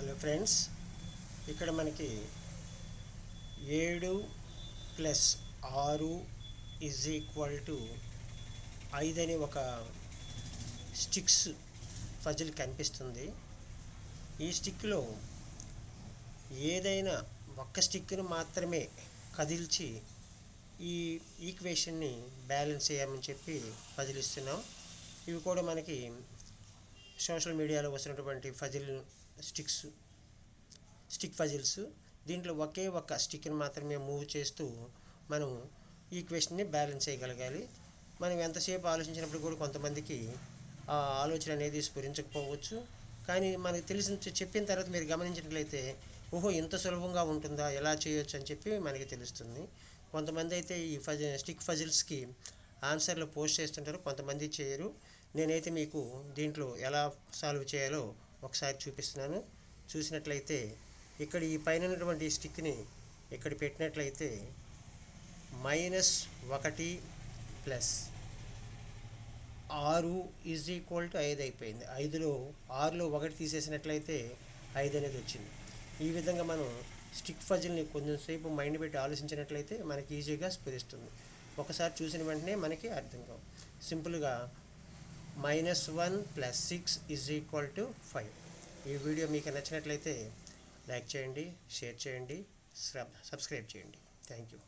Hello friends ఇక్కడ మనకి ఏడు ప్లస్ ఆరు ఈజ్ ఈక్వల్ టు ఐదు అని ఒక స్టిక్స్ పజిల్ కనిపిస్తుంది. ఈ స్టిక్లో ఏదైనా ఒక్క స్టిక్ను మాత్రమే కదిల్చి ఈ ఈక్వేషన్ని బ్యాలెన్స్ చేయమని చెప్పి పదిలిస్తున్నాం ఇవి కూడా మనకి సోషల్ మీడియాలో వస్తున్నటువంటి ఫజిల్ స్టిక్స్ స్టిక్ ఫజిల్స్ దీంట్లో ఒకే ఒక్క స్టిక్ని మాత్రమే మూవ్ చేస్తూ మనం ఈక్వేషన్ని బ్యాలెన్స్ చేయగలగాలి. మనం ఎంతసేపు ఆలోచించినప్పుడు కూడా కొంతమందికి ఆ ఆలోచన అనేది స్ఫురించకపోవచ్చు. కానీ మనకు తెలిసిన చెప్పిన తర్వాత మీరు గమనించినట్లయితే ఓహో ఇంత సులభంగా ఉంటుందా ఎలా చేయొచ్చు అని చెప్పి మనకి తెలుస్తుంది. కొంతమంది అయితే ఈ ఫజ స్టిక్ ఫజిల్స్కి ఆన్సర్లు పోస్ట్ చేస్తుంటారు కొంతమంది చేయరు. నేనైతే మీకు దీంట్లో ఎలా సాల్వ్ చేయాలో ఒకసారి చూపిస్తున్నాను. చూసినట్లయితే ఇక్కడ ఈ పైన ఉన్నటువంటి స్టిక్ని ఇక్కడ పెట్టినట్లయితే మైనస్ ఒకటి ప్లస్ ఆరు ఈజ్ ఈక్వల్ టు ఐదు అయిపోయింది. ఐదులో ఆరులో ఒకటి తీసేసినట్లయితే ఐదు అనేది వచ్చింది. ఈ విధంగా మనం స్టిక్ ఫజిల్ని కొంచెంసేపు మైండ్ పెట్టి ఆలోచించినట్లయితే మనకి ఈజీగా స్ఫురిస్తుంది ఒకసారి చూసిన వెంటనే మనకి అర్థం కావు. సింపుల్గా minus one plus six is equal to five ఈ వీడియో మీకు నచ్చినట్లయితే లైక్ చేయండి షేర్ చేయండి సబ్స్క్రైబ్ చేయండి. Thank you